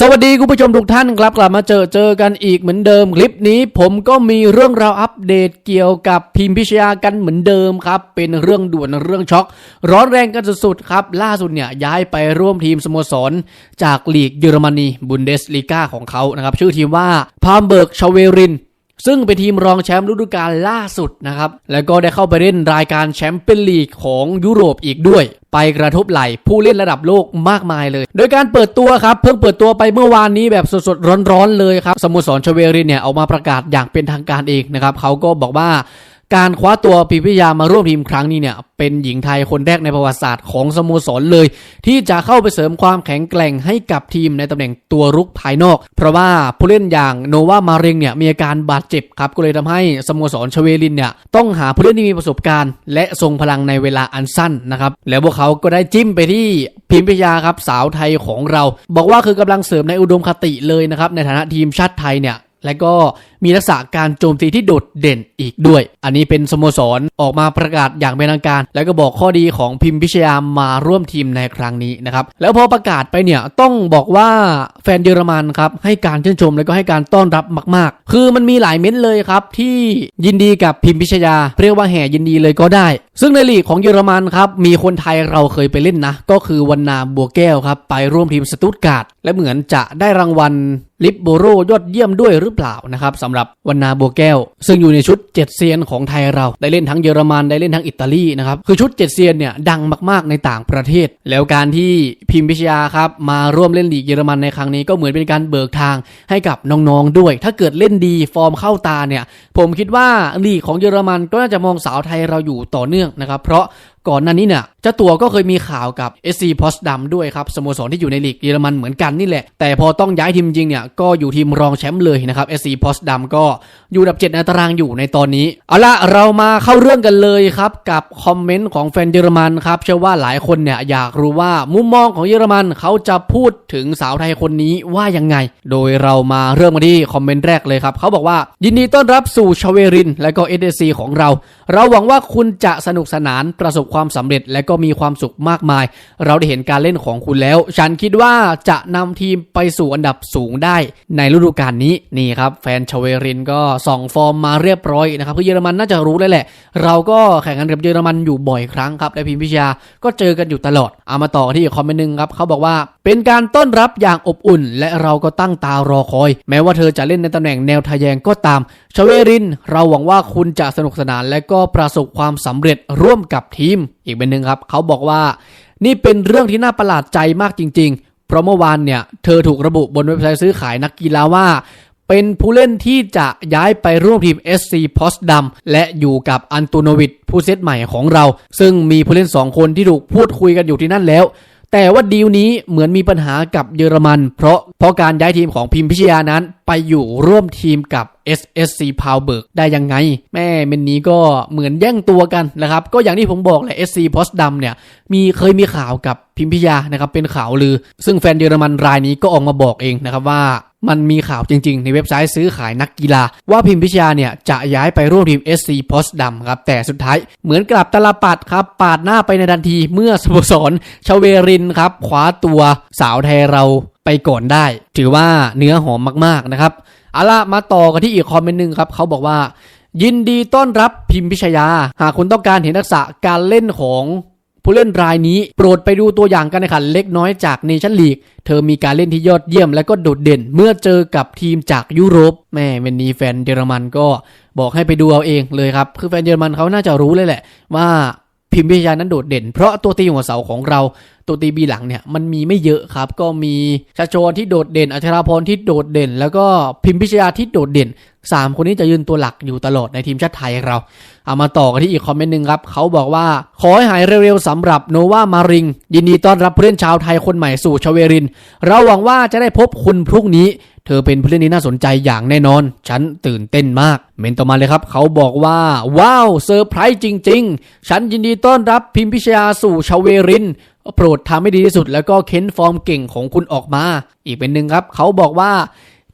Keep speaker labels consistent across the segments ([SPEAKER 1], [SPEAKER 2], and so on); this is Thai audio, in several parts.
[SPEAKER 1] สวัสดีคุณผู้ชมทุกท่านครับกลับมาเจอเจอกันอีกเหมือนเดิมคลิปนี้ ผมก็มีเรื่องราวอัปเดตเกี่ยวกับพิมพิชยากันเหมือนเดิมครับ เป็นเรื่องด่วนเรื่องช็อก ร้อนแรงกันสุดๆครับ ล่าสุดเนี่ยย้ายไปร่วมทีมสโมสร จากลีกเยอรมนีบุนเดสลีกาของเขานะครับ ชื่อทีมว่าพามเบิร์กชาเวรินซึ่งเป็นทีมรองแชมป์ฤดูกาลล่าสุดนะครับ แล้วก็ได้เข้าไปเล่นรายการแชมเปี้ยนลีกของยุโรปอีกด้วย ไปกระทบไหลผู้เล่นระดับโลกมากมายเลย โดยการเปิดตัวครับเพิ่งเปิดตัวไปเมื่อวานนี้แบบสดๆร้อนๆเลยครับสโมสรชเวรินเนี่ยออกมาประกาศอย่างเป็นทางการเองนะครับเขาก็บอกว่า การคว้าตัวปีพิยามาร่วมทีมครั้งนี้เนี่ย เป็นหญิงไทยคนแรกในประวัติศาสตร์ของสโมสรเลย ที่จะเข้าไปเสริมความแข็งแกร่งให้กับทีมในตำแหน่งตัวรุกภายนอก เพราะว่าผู้เล่นอย่างโนวามาเรงเนี่ยมีอาการบาดเจ็บครับ ก็เลยทำให้สโมสรชเวลินเนี่ยต้องหาผู้เล่นที่มีประสบการณ์ และทรงพลังในเวลาอันสั้นนะครับแล้วพวกเขาก็ได้จิ้มไปที่พิมพิยาครับสาวไทยของเรา บอกว่าคือกำลังเสริมในอุดมคติเลยนะครับในฐานะทีมชาติไทยเนี่ยและก็ มีลักษณะการโจมตีที่โดดเด่นอีกด้วย อันนี้เป็นสโมสรออกมาประกาศอย่างเป็นทางการ แล้วก็บอกข้อดีของพิมพิชยามาร่วมทีมในครั้งนี้นะครับแล้วพอประกาศไปเนี่ยต้องบอกว่าแฟนเยอรมันครับให้การชื่นชมแล้วก็ให้การต้อนรับมาก ๆ คือมันมีหลายเม้นต์เลยครับที่ยินดีกับพิมพิชยาเรียกว่าแห่ยินดีเลยก็ได้ ซึ่งในลีกของเยอรมันครับมีคนไทยเราเคยไปเล่นนะ ก็คือวันนาบัวแก้วครับไปร่วมทีมสตุตการ์ดและเหมือนจะได้รางวัลลิปโบโรยอดเยี่ยมด้วยหรือเปล่านะครับสำหรับวันนาบัวแก้ว ซึ่งอยู่ในชุดเจ็ดเซียนของไทยเรา ได้เล่นทั้งเยอรมันได้เล่นทั้งอิตาลีนะครับคือชุดเจ็ดเซียนเนี่ยดังมากๆในต่างประเทศ แล้วการที่พิมพิชยาครับมาร่วมเล่นลีกเยอรมันในครั้งนี้ก็เหมือนเป็นการเบิกทางให้กับน้องๆด้วย ถ้าเกิดเล่นดีฟอร์มเข้าตาเนี่ยผมคิดว่าลีกของเยอรมันก็น่าจะมองสาวไทยเราอยู่ต่อเนื่องนะครับเพราะ ก่อนหน้านี้เนี่ยเจ้าตัวก็เคยมีข่าวกับ SC p o s d a m ด้วยครับสโมสรที่อยู่ในลีกเยอรมันเหมือนกันนี่แหละ แต่พอต้องย้ายทีมจริงเนี่ยก็อยู่ทีมรองแชมป์เลยนะครับ SC p o s d a m ก็อยู่อันดับ7ในตารางอยู่ในตอนนี้ เอาละเรามาเข้าเรื่องกันเลยครับ กับคอมเมนต์ของแฟนเยอรมันครับเชื่อว่าหลายคนเนี่ยอยากรู้ว่ามุมมองของเยอรมันเขาจะพูดถึงสาวไทยคนนี้ว่ายังไง โดยเรามาเริ่มกันที่คอมเมนต์แรกเลยครับเขาบอกว่ายินดีต้อนรับสู่ชเวริน และก็ SSC ของเรา เราหวังว่าคุณจะสนุกสนานประสบความความสำเร็จและก็มีความสุขมากมาย เราได้เห็นการเล่นของคุณแล้ว ฉันคิดว่าจะนำทีมไปสู่อันดับสูงได้ในฤดูกาลนี้นี่ครับแฟนชเวรินก็ส่องฟอร์มมาเรียบร้อยนะครับคือเยอรมันน่าจะรู้แล้วแหละ เราก็แข่งกันกับเยอรมันอยู่บ่อยครั้งครับและพิมพิชยาก็เจอกันอยู่ตลอดเอามาต่อที่คอมเมนต์หนึงครับเขาบอกว่าเป็นการต้อนรับอย่างอบอุ่น และเราก็ตั้งตารอคอย แม้ว่าเธอจะเล่นในตำแหน่งแนวทะแยงก็ตามชเวริน เราหวังว่าคุณจะสนุกสนานและก็ประสบความสำเร็จร่วมกับทีมอีกเป็นหนึ่งครับ เขาบอกว่า นี่เป็นเรื่องที่น่าประหลาดใจมากจริง ๆ เพราะเมื่อวานเนี่ย เธอถูกระบุบนเว็บไซต์ซื้อขายนักกีฬาว่า เป็นผู้เล่นที่จะย้ายไปร่วมทีม SC p o s d a m และอยู่กับอันตูโนวิชผู้เซตใหม่ของเรา ซึ่งมีผู้เล่น 2 คนที่ถูกพูดคุยกันอยู่ที่นั่นแล้ว แต่ว่าดีลนี้เหมือนมีปัญหากับเยอรมัน เพราะเพราะการย้ายทีมของพิมพิชยานั้น ไปอยู่ร่วมทีมกับ SSC p a u b e r g ได้ยังไง แม่เมนนี้ก็เหมือนแย่งตัวกันนะครับ ก็อย่างที่ผมบอกแหละ SC p o s d a m เนี่ยมีเคยมีข่าวกับ พิมพิยานะครับเป็นข่าวลือ ซึ่งแฟนเยอรมันรายนี้ก็ออกมาบอกเองนะครับว่ามันมีข่าวจริง ๆ ในเว็บไซต์ซื้อขายนักกีฬา ว่าพิมพิชยาเนี่ย จะย้ายไปร่วมทีม SC p o s d a m ครับ แต่สุดท้ายเหมือนกลับตลปัดครับ ปาดหน้าไปในทันทีเมื่อสโมสรชเวรินครับคว้าตัวสาวไทยเราไปก่อนได้ ถือว่าเนื้อหอมมากๆนะครับเอาล่ะมาต่อกันที่อีกคอมเมนต์หนึ่งครับเขาบอกว่า ยินดีต้อนรับพิมพิชยา หากคุณต้องการเห็นทักษะการเล่นของ ผู้เล่นรายนี้โปรดไปดูตัวอย่างการแข่งขันเล็กน้อยจากเนชั่นลีก เธอมีการเล่นที่ยอดเยี่ยมและก็โดดเด่น เมื่อเจอกับทีมจากยุโรปแม่เมนนีแฟนเยอรมันก็บอกให้ไปดูเอาเองเลยครับ คือแฟนเยอรมันเขาน่าจะรู้เลยแหละว่า พิมพิชยานั้นโดดเด่น เพราะตัวตีหัวเสาของเราตัวตีบีหลังเนี่ยมันมีไม่เยอะครับ ก็มีชาโชนที่โดดเด่นอัชราพรที่โดดเด่น แล้วก็พิมพิชยาที่โดดเด่นสามคนนี้จะยืนตัวหลักอยู่ตลอดในทีมชาติไทยเรา เอามาต่อกันที่อีกคอมเมนต์หนึ่งครับ เขาบอกว่า ขอให้หายเร็วๆสำหรับโนวามาริง ยินดีต้อนรับผู้เล่นชาวไทยคนใหม่สู่ชเวริน เราหวังว่าจะได้พบคุณพรุ่งนี้ เธอเป็นผู้เล่นที่น่าสนใจอย่างแน่นอน ฉันตื่นเต้นมาก เมนต่อมาเลยครับ เขาบอกว่า ว้าวเซอร์ไพรส์จริง ๆ ฉันยินดีต้อนรับพิมพิชยาสู่ชาเวรินโปรดทำให้ดีที่สุด แล้วก็เค้นฟอร์มเก่งของคุณออกมา อีกเป็นหนึ่งครับ เขาบอกว่า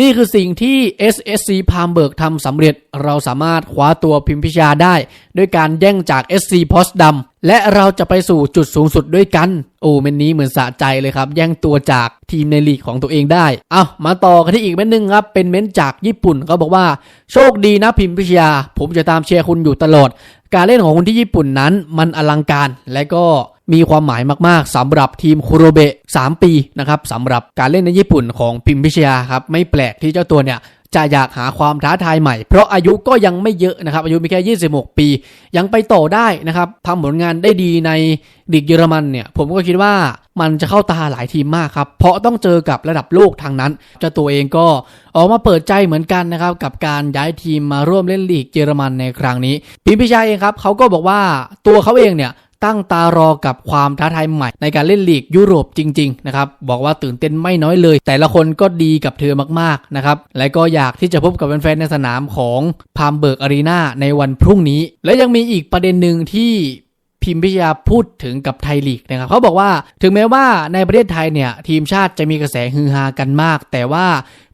[SPEAKER 1] นี่คือสิ่งที่ SSC พามเบิร์กทำสำเร็จ เราสามารถคว้าตัวพิมพิชาได้ ด้วยการแย่งจาก SC พอสดำและเราจะไปสู่จุดสูงสุดด้วยกัน โอ้เมนนี้เหมือนสะใจเลยครับ แย่งตัวจากทีมในลีกของตัวเองได้ เอามาต่อกันที่อีกเม้นหนึ่งครับ เป็นเม้นจากญี่ปุ่นเขาบอกว่า โชคดีนะพิมพิชยา ผมจะตามเชียร์คุณอยู่ตลอด การเล่นของคุณที่ญี่ปุ่นนั้นมันอลังการและก็ มีความหมายมากๆสำหรับทีมคุโรเบะ3ปีนะครับสำหรับการเล่นในญี่ปุ่นของพิมพิชยาครับไม่แปลกที่เจ้าตัวเนี่ยจะอยากหาความท้าทายใหม่ เพราะอายุก็ยังไม่เยอะนะครับ อายุมีแค่ 26 ปี ยังไปต่อได้นะครับทำผลงานได้ดีในลีกเยอรมันเนี่ย ผมก็คิดว่ามันจะเข้าตาหลายทีมมากครับ เพราะต้องเจอกับระดับโลกทางนั้นเจ้าตัวเองก็ออกมาเปิดใจเหมือนกันนะครับ กับการย้ายทีมมาร่วมเล่นลีกเยอรมันในครั้งนี้พิมพิชายเองครับเขาก็บอกว่าตัวเขาเองเนี่ย ตั้งตารอกับความท้าทายใหม่ในการเล่นลีกยุโรปจริงๆนะครับบอกว่าตื่นเต้นไม่น้อยเลย แต่ละคนก็ดีกับเธอมากๆนะครับและก็อยากที่จะพบกับแฟนๆในสนามของพามเบิร์กอารีนาในวันพรุ่งนี้ และยังมีอีกประเด็นหนึ่งที่พิมพิชยาพูดถึงกับไทยลีกนะครับเขาบอกว่าถึงแม้ว่าในประเทศไทยเนี่ยทีมชาติจะมีกระแสฮือฮากันมาก แต่ว่า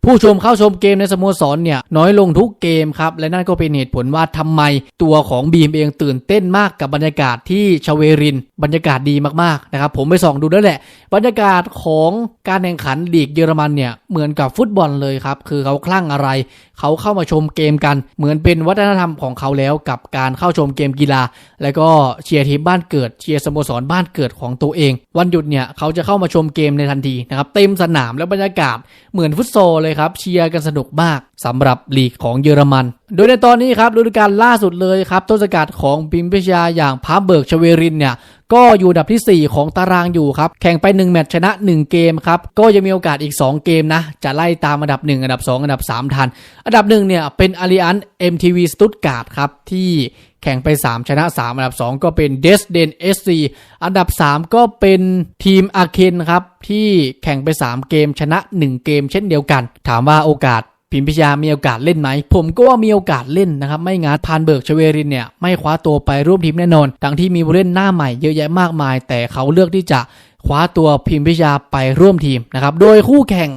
[SPEAKER 1] ผู้ชมเข้าชมเกมในสโมสรเนี่ยน้อยลงทุกเกมครับ และนั่นก็เป็นเหตุผลว่าทำไมตัวของบีมเองตื่นเต้นมากกับบรรยากาศที่ชเวรินบรรยากาศดีมากๆนะครับผมไปส่องดูด้วแหละ บรรยากาศของการแข่งขันลีกเยอรมันเนี่ยเหมือนกับฟุตบอลเลยครับ คือเขาคลั่งอะไร เขาเข้ามาชมเกมกัน เหมือนเป็นวัฒนธรรมของเขาแล้วกับการเข้าชมเกมกีฬา แล้วก็เชียร์ทีมบ้านเกิดเชียร์สโมสรบ้านเกิดของตัวเอง วันหยุดเนี่ยเขาจะเข้ามาชมเกมในทันทีนะครับเต็มสนามแล้วบรรยากาศเหมือนฟุตซอลเลยครับเชียร์กันสนุกมากสำหรับลีกของเยอรมัน โดยในตอนนี้ครับฤดูกาลล่าสุดเลยครับต้นสกัดของพิมพิชยาอย่างพามเบิร์กชเวรินเนี่ยก็อยู่อันดับทีสี่ 4 ของตารางอยู่ครับ แข่งไป 1 แมตช์ชนะ 1 เกมครับ ก็ยังมีโอกาสอีก 2 เกมนะ จะไล่ตามอันดับ 1 อันดับ 2 อันดับ 3 ทัน อันดับ 1 เนี่ย เป็นอาริอัน MTV สตุตการ์ดครับ ที่แข่งไป 3 ชนะ 3 อันดับ 2 ก็เป็นเดสเดน SC อันดับ 3 ก็เป็นทีมอาเคนครับ ที่แข่งไป 3 เกมชนะ 1 เกมเช่นเดียวกัน ถามว่าโอกาส พิมพิชยามีโอกาสเล่นไหม ผมก็ว่ามีโอกาสเล่นนะครับ ไม่งั้นพานเบิร์กชเวรินเนี่ยไม่คว้าตัวไปร่วมทีมแน่นอนทั้งที่มีผู้เล่นหน้าใหม่เยอะแยะมากมาย แต่เขาเลือกที่จะคว้าตัวพิมพิชยาไปร่วมทีมนะครับ โดยคู่แข่ง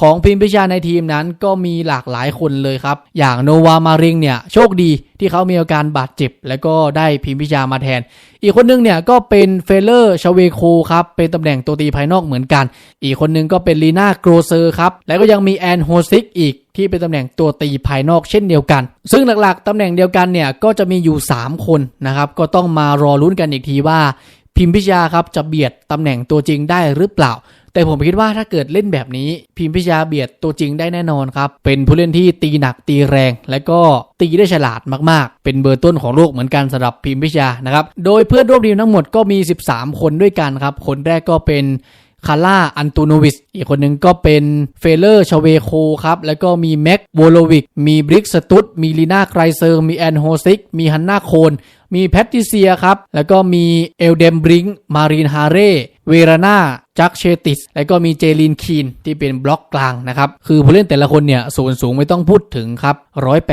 [SPEAKER 1] ของพิมพิชยาในทีมนั้นก็มีหลากหลายคนเลยครับ อย่างโนวามาริงเนี่ยโชคดีที่เขามีอาการบาดเจ็บ แล้วก็ได้พิมพิชยามาแทน อีกคนนึงเนี่ยก็เป็นเฟเลอร์ชเวโคครับ เป็นตำแหน่งตัวตีภายนอกเหมือนกัน อีกคนนึงก็เป็นลีน่าโกรเซอร์ครับ แล้วก็ยังมีแอนโฮซิกอีกที่เป็นตำแหน่งตัวตีภายนอกเช่นเดียวกัน ซึ่งหลักๆตำแหน่งเดียวกันเนี่ยก็จะมีอยู่ 3 คนนะครับ ก็ต้องมารอลุ้นกันอีกทีว่า พิมพิชยาครับจะเบียดตำแหน่งตัวจริงได้หรือเปล่า แต่ผมคิดว่าถ้าเกิดเล่นแบบนี้ พิมพิชยาเบียดตัวจริงได้แน่นอนครับ เป็นผู้เล่นที่ตีหนักตีแรง และก็ตีได้ฉลาดมากๆ เป็นเบอร์ต้นของโลกเหมือนกันสำหรับพิมพิชยานะครับ โดยเพื่อนร่วมทีมทั้งหมดก็มี 13 คนด้วยกันครับ คนแรกก็เป็น คาร่าอันตูโนวิสอีกคนหนึ่งก็เป็นเฟเลอร์ชเวโคครับ แล้วก็มีแม็กโวโลวิกมีบริกสตุตมีลีนาไกรเซอร์ มีแอนโฮซิก มีฮันนาโคน มีแพตติเซียครับ แล้วก็มีเอลเดมบริงมารีนฮาเร่เวราน่าจักเชติส แล้วก็มีเจลินคีนที่เป็นบล็อกกลางนะครับ คือผู้เล่นแต่ละคนเนี่ยส่วนสูงไม่ต้องพูดถึงครับ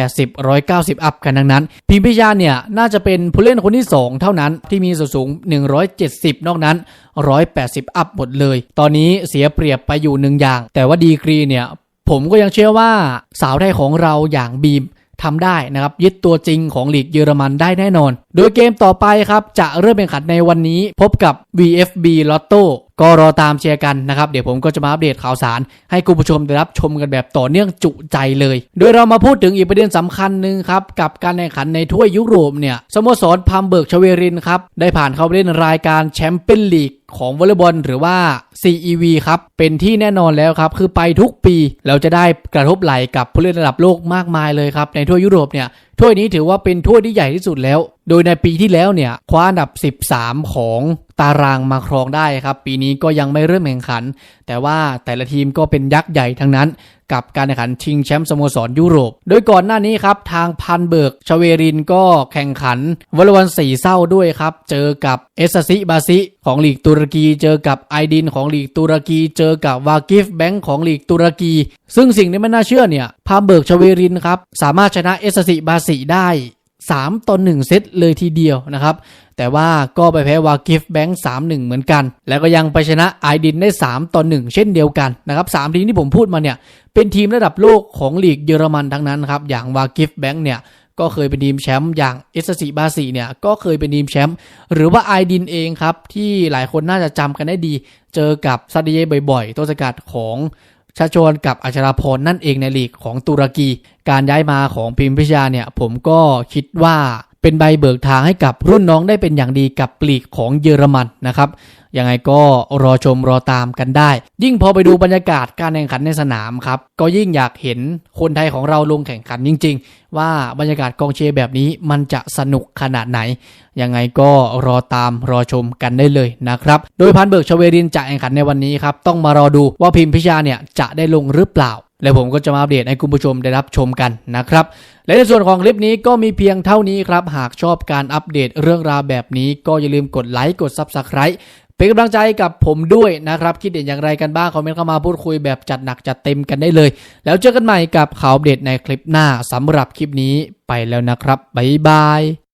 [SPEAKER 1] 180 190 อัพกันทั้งนั้น พิมพิชาเนี่ยน่าจะเป็นผู้เล่นคนที่ 2 เท่านั้นที่มีส่วนสูง 170 นอกนั้น 180 อัพหมดเลย ตอนนี้เสียเปรียบไปอยู่หนึ่งอย่าง แต่ว่าดีกรีเนี่ยผมก็ยังเชื่อว่าสาวไทยของเราอย่างบีม ทำได้นะครับยึดตัวจริงของลีกเยอรมันได้แน่นอน โดยเกมต่อไปครับจะเริ่มแข่งขันในวันนี้พบกับ VFB Lotto ก็รอตามเชียร์กันนะครับ เดี๋ยวผมก็จะมาอัปเดตข่าวสาร ให้คุณผู้ชมได้รับชมกันแบบต่อเนื่องจุใจเลย โดยเรามาพูดถึงอีกประเด็นสำคัญหนึ่งครับ กับการแข่งขันในถ้วยยุโรปเนี่ยสโมสรพัมเบิร์กชเวรินครับ ได้ผ่านเข้าไปเล่นรายการแชมเปี้ยนลีกของวอลเลย์บอลหรือว่า CEV ครับ เป็นที่แน่นอนแล้วครับ คือไปทุกปี เราจะได้กระทบไหลกับผู้เล่นระดับโลกมากมายเลยครับ ในทั่วยุโรปเนี่ย ถ้วยนี้ถือว่าเป็นถ้วยที่ใหญ่ที่สุดแล้ว โดยในปีที่แล้วเนี่ยคว้าอันดับ 13 ของตารางมาครองได้ครับ ปีนี้ก็ยังไม่เริ่มแข่งขัน แต่ว่าแต่ละทีมก็เป็นยักษ์ใหญ่ทั้งนั้นกับการแข่งขันชิงแชมป์สโมสรยุโรป โดยก่อนหน้านี้ครับทางพันเบิร์กชเวรินก็แข่งขันวอลเลย์บอลสี่เศร้าด้วยครับ เจอกับเอสซิบาซิของลีกตุรกี เจอกับไอดินของลีกตุรกี เจอกับวากิฟแบงค์ของลีกตุรกี ซึ่งสิ่งที่ไม่น่าเชื่อเนี่ยพันเบิร์กชเวรินครับสามารถชนะเอสซิบาซิได้ 3 ต่อ 1 เซตเลยทีเดียวนะครับ แต่ว่าก็ไปแพ้วากิฟแบงค์3-1 เหมือนกัน แล้วก็ยังไปชนะไอดินได้ 3 ต่อ 1 เช่นเดียวกันนะครับสามทีมที่ผมพูดมาเนี่ย เป็นทีมระดับโลกของลีกเยอรมันทั้งนั้นครับ อย่างวากิฟแบงค์เนี่ยก็เคยเป็นทีมแชมป์อย่างเอสซีบาซีเนี่ยก็เคยเป็นทีมแชมป์หรือว่าไอดินเองครับ ที่หลายคนน่าจะจำกันได้ดี เจอกับซาดิเย่บ่อยๆ ตัวสกัดของ ชาชวนกับอัชราพรนั่นเองในลีกของตุรกี การย้ายมาของพิมพิชาเนี่ยผมก็คิดว่าเป็นใบเบิกทางให้กับรุ่นน้องได้เป็นอย่างดีกับลีกของเยอรมันนะครับ ยังไงก็รอชมรอตามกันได้ ยิ่งพอไปดูบรรยากาศการแข่งขันในสนามครับก็ยิ่งอยากเห็นคนไทยของเราลงแข่งขันจริง ๆ ว่าบรรยากาศกองเชียร์แบบนี้มันจะสนุกขนาดไหน ยังไงก็รอตามรอชมกันได้เลยนะครับ โดยพันเบิกชเวรินจะแข่งขันในวันนี้ครับต้องมารอดูว่าพิมพิชาเนี่ยจะได้ลงหรือเปล่าและผมก็จะมาอัปเดตให้คุณผู้ชมได้รับชมกันนะครับ และในส่วนของคลิปนี้ก็มีเพียงเท่านี้ครับ หากชอบการอัปเดตเรื่องราวแบบนี้ก็อย่าลืมกดไลค์ กด Subscribe เป็นกำลังใจกับผมด้วยนะครับ คิดเห็นอย่างไรกันบ้าง คอมเมนต์เข้ามาพูดคุยแบบจัดหนักจัดเต็มกันได้เลย แล้วเจอกันใหม่กับข่าวอัปเดในคลิปหน้าสำหรับคลิปนี้ไปแล้วนะครับบ๊ายบาย